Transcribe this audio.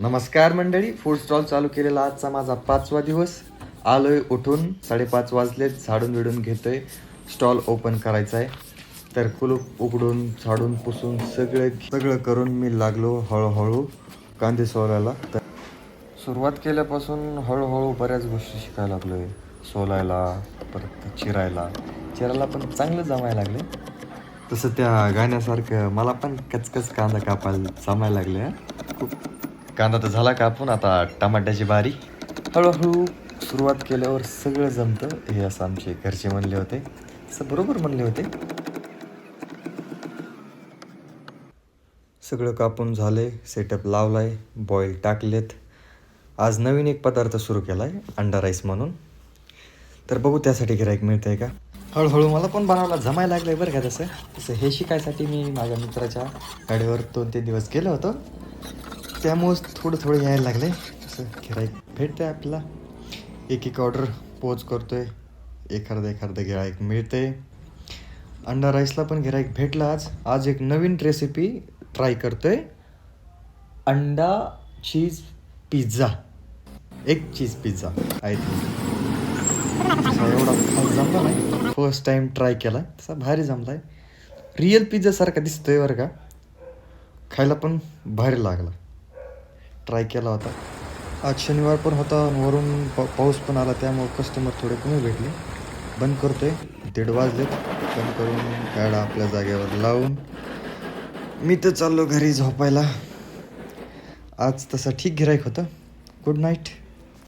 नमस्कार मंडळी food stall चालू केलेला आजचा माझा पाचवा दिवस. आलोय उठून साडेपाच वाजले झाडून बिडून घेतोय. स्टॉल ओपन करायचा आहे तर कुलूप उघडून झाडून पुसून सगळे सगळं करून मी लागलो हळूहळू कांदे सोलायला. तर सुरुवात केल्यापासून हळूहळू बऱ्याच गोष्टी शिकायला लागलोय. सोलायला परत चिरायला. चिरायला पण चांगलं जमायला लागले. तसं त्या गाण्यासारखं मला पण कचकच कांदा कापायला जमायला लागले खूप कांदा तर झाला कापून आता टमाट्याची बारी. हळूहळू सुरुवात केल्यावर सगळं जमतं. हे असं आमचे घरचे म्हणले होते. असं बरोबर म्हणले होते. सगळं कापून झाले सेटअप लावलाय बॉईल टाकलेत. आज नवीन एक पदार्थ सुरू केला आहे अंडा राईस म्हणून. तर बघू त्यासाठी गिराईक मिळतंय का? हळूहळू मला पण बनवायला जमायला लागलंय बरं का तसं. तसं हे शिकायसाठी मी माझ्या मित्राच्या गाडीवर दोन तीन दिवस गेलो होतो. त्यामुळं थोडं थोडं यायला लागलं आहे तसं गिराईक आहे आपल्याला. एक एक ऑर्डर पोच आहे एखादं एखादं गिराईक मिळते अंडा राईसला पण गिराईक भेटला आज. आज एक नवीन रेसिपी ट्राय करतो आहे अंडा चीज पिझ्झा एक चीज पिझ्झा आय थिंक एवढा जमला नाही. फर्स्ट टाईम ट्राय केला तसा भारी जमला आहे रिअल पिझ्झासारखा दिसतोय बरं का. खायला पण भारी लागला. ट्राय केला होता. आज शनिवार पण होता वरून प पाऊस पण आला त्यामुळे कस्टमर थोडे कमी भेटले. बंद करतोय. दीड वाजलेत बंद करून गाडा आपल्या जागेवर लावून. मी तर चाललो घरी झोपायला. आज तसा ठीक गिरायक होतं. Good night